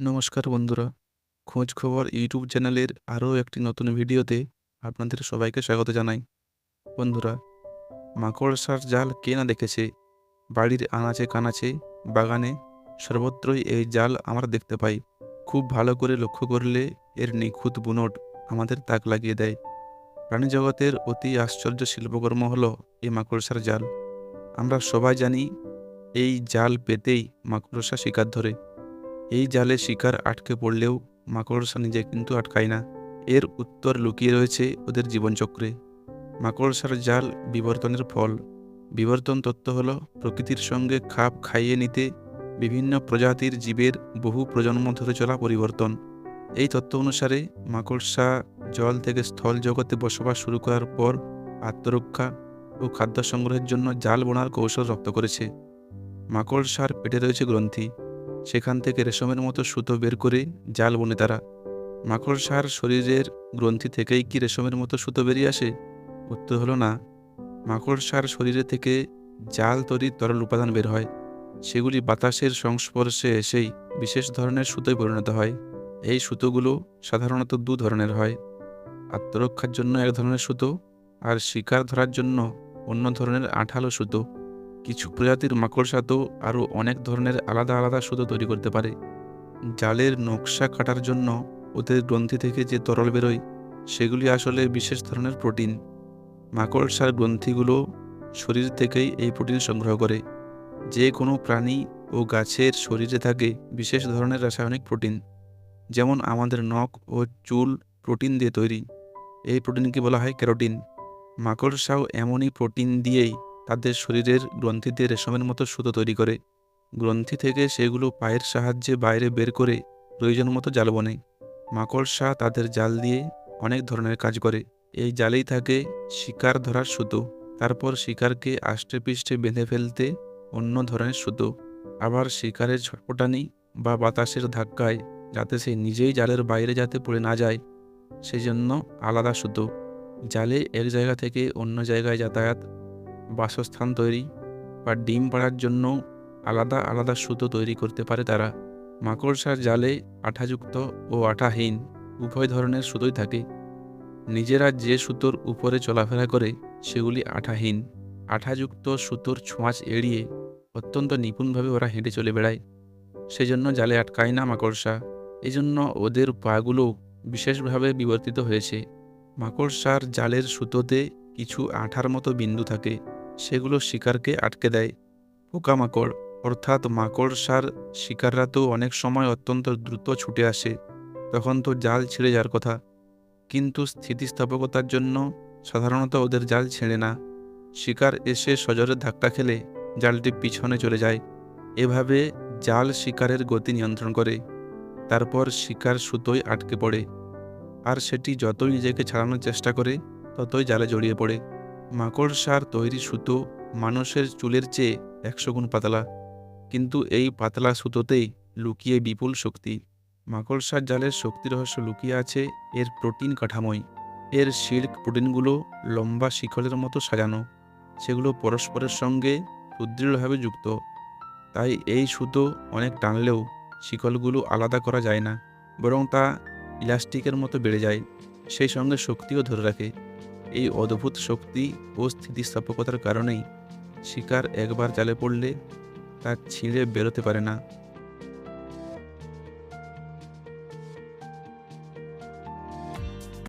নমস্কার বন্ধুরা। খোঁজ খবর ইউটিউব চ্যানেলের আরও একটি নতুন ভিডিওতে আপনাদের সবাইকে স্বাগত জানাই। বন্ধুরা মাকড়সার জাল কে না দেখেছে? বাড়ির আনাচে কানাচে, বাগানে সর্বত্রই এই জাল আমরা দেখতে পাই। খুব ভালো করে লক্ষ্য করলে এর নিখুঁত বুনট আমাদের তাক লাগিয়ে দেয়। প্রাণী জগতের অতি আশ্চর্য শিল্পকর্ম হলো এই মাকড়সার জাল। আমরা সবাই জানি এই জাল পেতেই মাকড়সা শিকার ধরে। এই জালে শিকার আটকে পড়লেও মাকড়সা নিজে কিন্তু আটকায় না। এর উত্তর লুকিয়ে রয়েছে ওদের জীবনচক্রে। মাকড়সার জাল বিবর্তনের ফল। বিবর্তন তত্ত্ব হল প্রকৃতির সঙ্গে খাপ খাইয়ে নিতে বিভিন্ন প্রজাতির জীবের বহু প্রজন্ম ধরে চলা পরিবর্তন। এই তত্ত্ব অনুসারে মাকড়সা জল থেকে স্থল জগতে বসবাস শুরু করার পর আত্মরক্ষা ও খাদ্য সংগ্রহের জন্য জাল বোনার কৌশল রপ্ত করেছে। মাকড়সার পেটে রয়েছে গ্রন্থি। সেখান থেকে রেশমের মতো সুতো বের করে জাল বনে তারা। মাকড়সার শরীরের গ্রন্থি থেকেই কি রেশমের মতো সুতো বেরিয়ে আসে? উত্তর হলো না। মাকড়সার শরীরে থেকে জাল তৈরির তরল উপাদান বের হয়। সেগুলি বাতাসের সংস্পর্শে এসেই বিশেষ ধরনের সুতোয় পরিণত হয়। এই সুতোগুলো সাধারণত দু ধরনের হয়। আত্মরক্ষার জন্য এক ধরনের সুতো আর শিকার ধরার জন্য অন্য ধরনের আঠালো সুতো। কিছু প্রজাতির মাকড়সা তো আরও অনেক ধরনের আলাদা আলাদা সুতো তৈরি করতে পারে। জালের নকশা কাটার জন্য ওদের গ্রন্থি থেকে যে তরল বেরোয়, সেগুলি আসলে বিশেষ ধরনের প্রোটিন। মাকড়সার গ্রন্থিগুলো শরীর থেকেই এই প্রোটিন সংগ্রহ করে। যে কোনো প্রাণী ও গাছের শরীরে থাকে বিশেষ ধরনের রাসায়নিক প্রোটিন, যেমন আমাদের নখ ও চুল প্রোটিন দিয়ে তৈরি। এই প্রোটিনকে বলা হয় ক্যারোটিন। মাকড়সাও এমনই প্রোটিন দিয়েই তাদের শরীরের গ্রন্থিতে রেশমের মতো সুতো তৈরি করে। গ্রন্থি থেকে সেগুলো পায়ের সাহায্যে বাইরে বের করে প্রয়োজন মতো জাল বনে। মাকড়সা তাদের জাল দিয়ে অনেক ধরনের কাজ করে। এই জালেই থাকে শিকার ধরার সুতো। তারপর শিকারকে আষ্টে পিষ্টে বেঁধে ফেলতে অন্য ধরনের সুতো। আবার শিকারের ছটপটানি বা বাতাসের ধাক্কায় যাতে সে নিজেই জালের বাইরে যাতে পড়ে না যায়, সেজন্য আলাদা সুতো। জালে এক জায়গা থেকে অন্য জায়গায় যাতায়াত বাসস্থান তৈরি বা ডিম পাড়ার জন্য আলাদা আলাদা সুতো তৈরি করতে পারে তারা। মাকড়সার জালে আঠাযুক্ত ও আঠাহীন উভয় ধরনের সুতোই থাকে। নিজেরা যে সুতোর উপরে চলাফেরা করে সেগুলি আঠাহীন। আঠাযুক্ত সুতোর ছোঁয়াচ এড়িয়ে অত্যন্ত নিপুণভাবে ওরা হেঁটে চলে বেড়ায়। সেজন্য জালে আটকায় না মাকড়সা। এই জন্য ওদের পাগুলো বিশেষভাবে বিবর্তিত হয়েছে। মাকড়সার জালের সুতোতে কিছু আঠার মতো বিন্দু থাকে। সেগুলো শিকারকে আটকে দেয়। পোকামাকড়, অর্থাৎ মাকড়সার শিকাররা তো অনেক সময় অত্যন্ত দ্রুত ছুটে আসে, তখন তো জাল ছিঁড়ে যাওয়ার কথা। কিন্তু স্থিতিস্থাপকতার জন্য সাধারণত ওদের জাল ছেড়ে না। শিকার এসে সজোরে ধাক্কা খেলে জালটি পিছনে চলে যায়। এভাবে জাল শিকারের গতি নিয়ন্ত্রণ করে। তারপর শিকার সুতোয় আটকে পড়ে। আর সেটি যতই নিজেকে ছাড়ানোর চেষ্টা করে, ততই জালে জড়িয়ে পড়ে। মাকড়সার তৈরি সুতো মানুষের চুলের চেয়ে একশো গুণ পাতলা। কিন্তু এই পাতলা সুতোতেই লুকিয়ে বিপুল শক্তি। মাকড়সার জালের শক্তি রহস্য লুকিয়ে আছে এর প্রোটিন কাঠামোয়। এর সিল্ক প্রোটিনগুলো লম্বা শিখলের মতো সাজানো। সেগুলো পরস্পরের সঙ্গে সুদৃঢ়ভাবে যুক্ত। তাই এই সুতো অনেক টানলেও শিকলগুলো আলাদা করা যায় না, বরং তা ইলাস্টিকের মতো বেড়ে যায়, সেই সঙ্গে শক্তিও ধরে রাখে। এই অদ্ভুত শক্তি ও স্থিতিস্থাপকতার কারণেই শিকার একবার জালে পড়লে তা ছিঁড়ে বেরোতে পারে না।